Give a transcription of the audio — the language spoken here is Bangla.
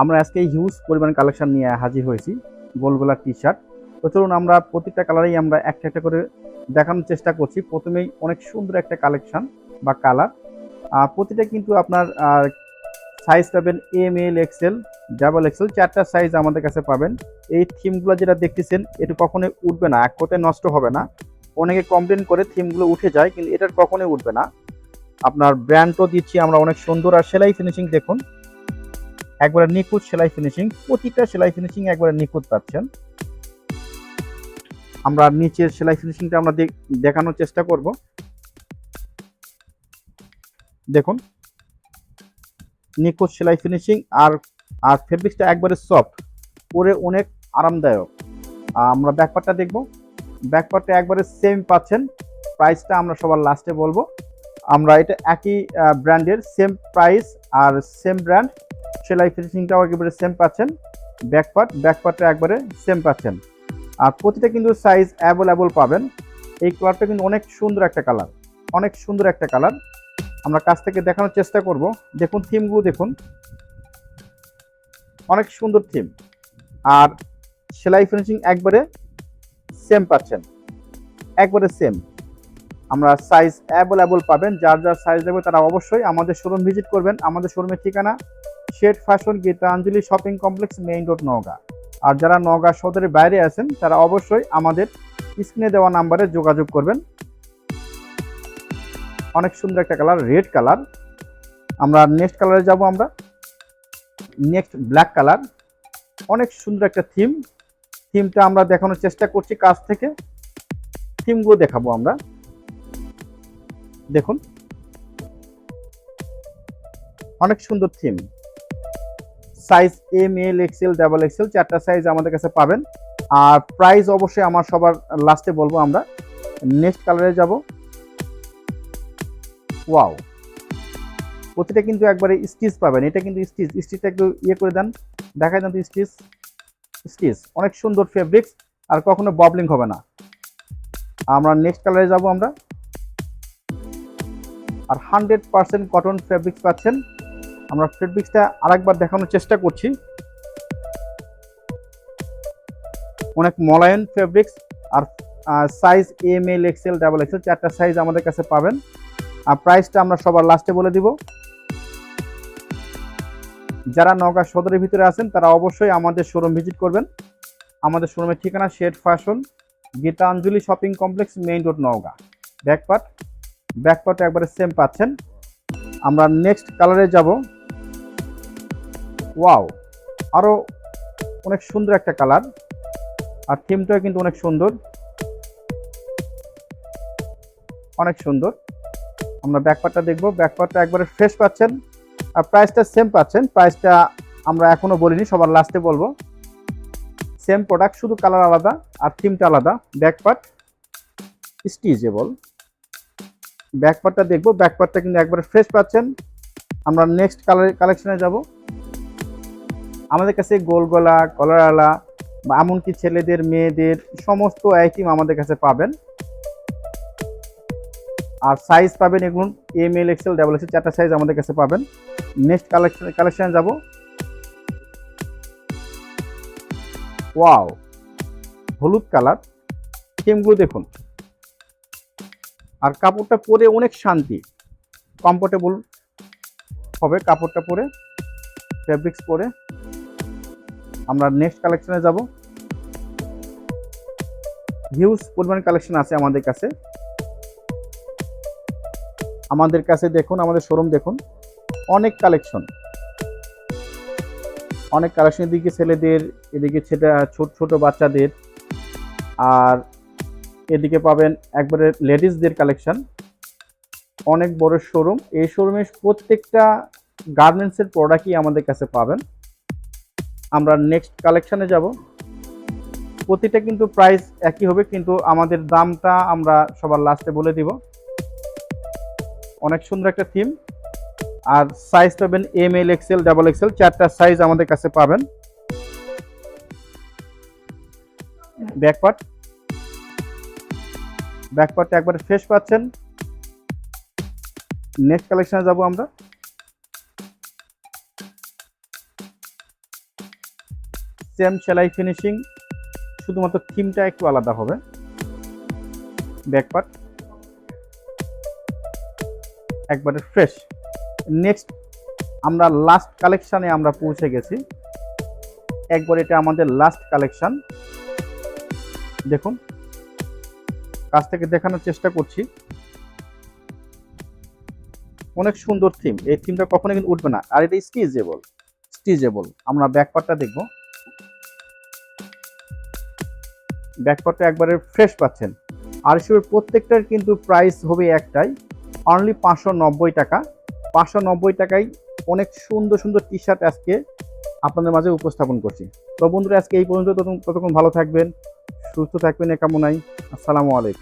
আমরা আজকে হিউজ পরিমাণ কালেকশন নিয়ে হাজির হয়েছি, গোলগোলা টি শার্ট তো চলুন আমরা প্রত্যেকটা কালারেই আমরা একটা একটা করে দেখানোর চেষ্টা করছি। প্রথমেই অনেক সুন্দর একটা কালেকশন বা কালার আর প্রতিটা কিন্তু আপনার সাইজ পাবেন M L XL double XL চারটা সাইজ আমাদের কাছে পাবেন। এই থিমগুলো যেটা দেখতেছেন, এটা কখনোই উঠবে না, এক কথায় নষ্ট হবে না। অনেকে কমপ্লেন করে থিমগুলো উঠে যায়, কিন্তু এটার কখনোই উঠবে না। আপনার ব্র্যান্ডও দিচ্ছি, আমরা অনেক সুন্দর। আর সেলাই ফিনিশিং দেখুন একবারে নিখুঁত সেলাই ফিনিশিং প্রতিটা সেলাই ফিনিশিং একবারে নিখুঁত পাচ্ছেন। আমরা নিচের সেলাই ফিনিশিংটা আমরা দেখ- দেখানোর চেষ্টা করব। দেখুন। নিখুঁত সেলাই ফিনিশিং আর আর ফেব্রিক্সটা একবারে সফট পরে অনেক আরামদায়ক। আমরা ব্যাকপারটা দেখব। ব্যাকপারটা একবারে সেম পাচ্ছেন। প্রাইসটা আমরা সবার লাস্টে বলব। আমরা এটা একই ব্র্যান্ডের সেম প্রাইস আর সেম ব্র্যান্ড সেলাই ফিনিশিংটাও একেবারে সেম পাচ্ছেন। ব্যাক পার্ট ব্যাকপার্ট ব্যাকপার্টটা একবারে সেম পাচ্ছেন। আর প্রতিটা কিন্তু সাইজ অ্যাভেলেবল পাবেন। এই কালারটা কিন্তু অনেক সুন্দর একটা কালার অনেক সুন্দর একটা কালার আমরা কাছ থেকে দেখানোর চেষ্টা করব। দেখুন থিমগুলো দেখুন। অনেক সুন্দর থিম আর সেলাই ফিনিশিং একবারে সেম পাচ্ছেন। একবারে সেম আমরা সাইজ অ্যাভেলেবল পাবেন। যার যার সাইজ দেবে তারা অবশ্যই আমাদের শোরুম ভিজিট করবেন। আমাদের শোরুমের ঠিকানা Shade Fashion Gitanjali shopping complex main road Naogaon. আর যারা নওগাঁ সদরের বাইরে আছেন, তারা অবশ্যই আমাদের স্ক্রিনে দেওয়া নাম্বারে যোগাযোগ করবেন। অনেক সুন্দর একটা কালার, রেড কালার। আমরা নেক্সট কালারে যাব আমরা। Next black colour. অনেক সুন্দর একটা থিম। থিমটা আমরা দেখানোর চেষ্টা করছি কাজ থেকে। থিমগুলো দেখাবো আমরা। দেখুন। অনেক সুন্দর theme. Size M, L XL double XL চারটা সাইজ আমাদের কাছে পাবেন। আর প্রাইস অবশ্যই আমার সবার লাস্টে বলব আমরা। নেক্সট কালারে যাব। ওয়াও প্রতিটা কিন্তু একবারে স্টিচ পাবেন। এটা কিন্তু স্টিচ স্টিচটা একটু ইয়ে করে দেন। দেখাই দেন তো স্টিচ স্টিচ অনেক সুন্দর ফেব্রিক্স আর কখনো ববলিং হবে না। আমরা নেক্সট কালারে যাব আমরা। আর হান্ড্রেড পার্সেন্ট কটন ফেব্রিক্স পাচ্ছেন। আমরা ফেব্রিক্সটা আরেকবার দেখানোর চেষ্টা করছি। অনেক মলায়ন ফেব্রিক্স আর size M L XL double XL চারটা সাইজ আমাদের কাছে পাবেন। আর প্রাইসটা আমরা সবার লাস্টে বলে দিব। যারা নওগাঁ সদরের ভিতরে আছেন, তারা অবশ্যই আমাদের শোরুম ভিজিট করবেন। আমাদের শোরুমের ঠিকানা Shade Fashion, Gitanjali shopping complex main road Naogaon. Back part, ব্যাকপার্টে একবারে সেম পাচ্ছেন। আমরা নেক্সট কালারে যাব। ওয়াও আরও অনেক সুন্দর একটা কালার। আর থিমটাও কিন্তু অনেক সুন্দর। অনেক সুন্দর। আমরা ব্যাকপার্টটা দেখব। ব্যাকপার্টটা একবারে ফ্রেশ পাচ্ছেন। আর প্রাইসটা সেম পাচ্ছেন। প্রাইসটা আমরা এখনও বলিনি, সবার লাস্টে বলব। সেম প্রোডাক্ট শুধু কালার আলাদা আর থিমটা আলাদা। ব্যাকপার্ট স্টিচেবল ব্যাকপার্টটা দেখব। ব্যাকপার্টটা কিন্তু একবারে ফ্রেশ পাচ্ছেন। আমরা নেক্সট কালার কালেকশনে যাব। আমাদের কাছে গোল গলা কলারওয়ালা বা এমনকি ছেলেদের, মেয়েদের, সমস্ত আইটেম আমাদের কাছে পাবেন। আর সাইজ পাবেন এগুলো M L XL double XL চারটা সাইজ আমাদের কাছে পাবেন। নেক্সট কালেকশন কালেকশনে যাব। ওয়াও হলুদ কালার থিমগুলো দেখুন। আর কাপড়টা পরে অনেক শান্তি। কমফোর্টেবল হবে কাপড়টা পরে ফেব্রিক্স পরে। আমরা নেক্সট কালেকশনে যাব। হিউজ পরিমাণ কালেকশন আছে আমাদের কাছে। আমাদের কাছে দেখুন, আমাদের শোরুম দেখুন, অনেক কালেকশন অনেক কালেকশন এদিকে ছেলেদের, এদিকে ছেলে, ছোট ছোট বাচ্চাদের। আর এদিকে পাবেন একবারে লেডিসদের কালেকশন অনেক বড় শোরুম এই শোরুমে প্রত্যেকটা গার্মেন্টসের প্রোডাক্টই আমাদের কাছে পাবেন। আমরা নেক্সট কালেকশানে যাব। প্রতিটা কিন্তু প্রাইস একই হবে, কিন্তু আমাদের দামটা আমরা সবার লাস্টে বলে দিব। অনেক সুন্দর একটা থিম আর সাইজ পাবেন M L XL double XL চারটা সাইজ আমাদের কাছে পাবেন। ব্যাকপার্ট ব্যাকপার্টটা একবারে ফ্রেশ পাচ্ছেন। নেক্সট কালেকশনে যাব আমরা। সেম সেলাই ফিনিশিং শুধুমাত্র থিমটা একটু আলাদা হবে। ব্যাকপার্ট একবারে ফ্রেশ নেক্সট আমরা লাস্ট কালেকশানে আমরা পৌঁছে গেছি। একবার এটা আমাদের লাস্ট কালেকশন দেখুন, কাছ থেকে দেখানোর চেষ্টা করছি। অনেক সুন্দর থিম এই থিমটা কখনো কিন্তু উঠবে না। আর এটা স্টিচেবল স্টিচেবল আমরা ব্যাকপার্টটা দেখব। ব্যাকপার্টটা একবারে ফ্রেশ পাচ্ছেন। আর হিসেবে প্রত্যেকটার কিন্তু প্রাইস হবে একটাই। অনলি পাঁচশো নব্বই টাকা। পাঁচশো নব্বই টাকায় অনেক সুন্দর সুন্দর টি শার্ট আজকে আপনাদের মাঝে উপস্থাপন করছি। তো বন্ধুরা, আজকে এই পর্যন্ত। ততক্ষণ ততক্ষণ ভালো থাকবেন, সুস্থ থাকবেন এ কামনাই আসসালামু আলাইকুম।